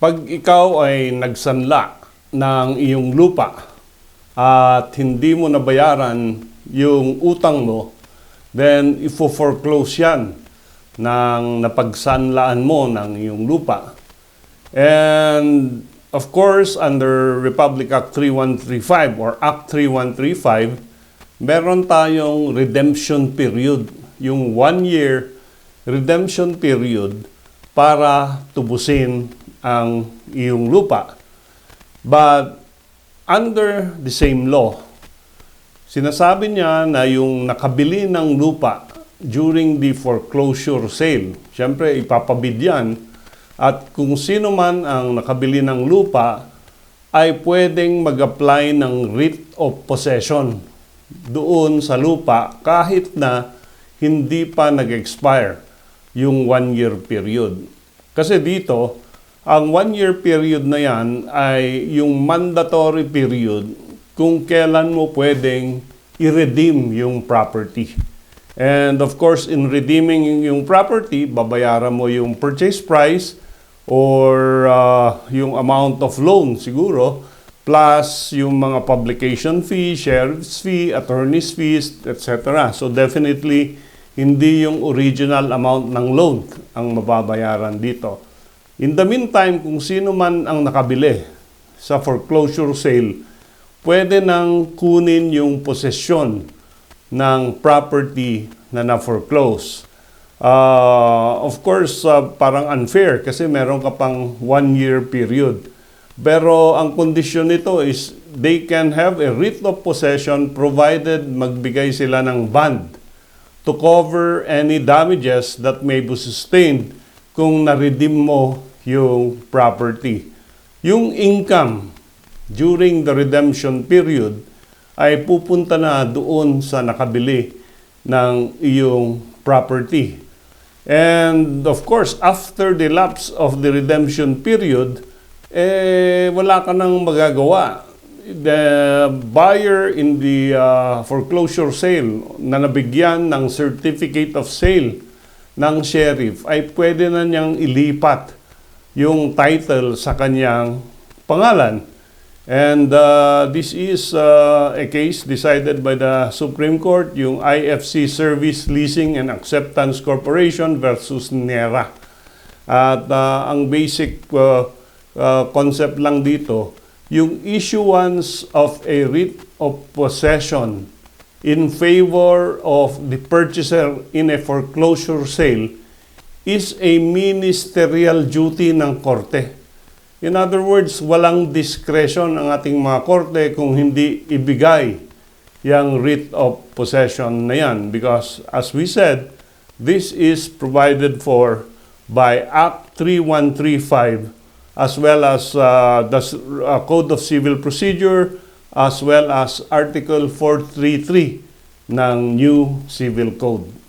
Pag ikaw ay nagsanla ng iyong lupa at hindi mo nabayaran yung utang mo, then ifo-foreclose yan ng napagsanlaan mo ng iyong lupa. And of course, under Republic Act 3135 or Act 3135, meron tayong redemption period, yung one year redemption period para tubusin ang iyong lupa. But under the same law, sinasabi niya na yung nakabili ng lupa during the foreclosure sale, syempre ipapabid yan, at kung sino man ang nakabili ng lupa ay pwedeng mag-apply ng writ of possession doon sa lupa kahit na hindi pa nag-expire yung one-year period. Kasi dito, ang one-year period na yan ay yung mandatory period kung kailan mo pwedeng i-redeem yung property. And of course, in redeeming yung property, babayaran mo yung purchase price or uh, yung amount of loan siguro plus yung mga publication fee, sheriff's fee, attorney's fees, etc. So definitely hindi yung original amount ng loan ang mababayaran dito. In the meantime, kung sino man ang nakabili sa foreclosure sale, pwede nang kunin yung posesyon ng property na na-foreclose. Uh, of course, uh, parang unfair kasi meron ka pang one-year period. Pero ang kondisyon nito is they can have a writ of possession provided magbigay sila ng bond to cover any damages that may be sustained kung na-redeem mo yung property. Yung income during the redemption period ay pupunta na doon sa nakabili ng iyong property. And of course, after the lapse of the redemption period, eh, wala ka nang magagawa. The buyer in the uh, foreclosure sale na nabigyan ng certificate of sale ng sheriff ay pwede na niyang ilipat yung title sa kanyang pangalan. And uh, this is uh, a case decided by the Supreme Court, yung IFC Service Leasing and Acceptance Corporation versus NERA. At uh, ang basic uh, uh, concept lang dito, yung issuance of a writ of possession in favor of the purchaser in a foreclosure sale is a ministerial duty ng korte. In other words, walang discretion ang ating mga korte kung hindi ibigay yung writ of possession na yan. Because as we said, this is provided for by Act 3135 as well as uh, the uh, Code of Civil Procedure as well as Article 433 ng New Civil Code.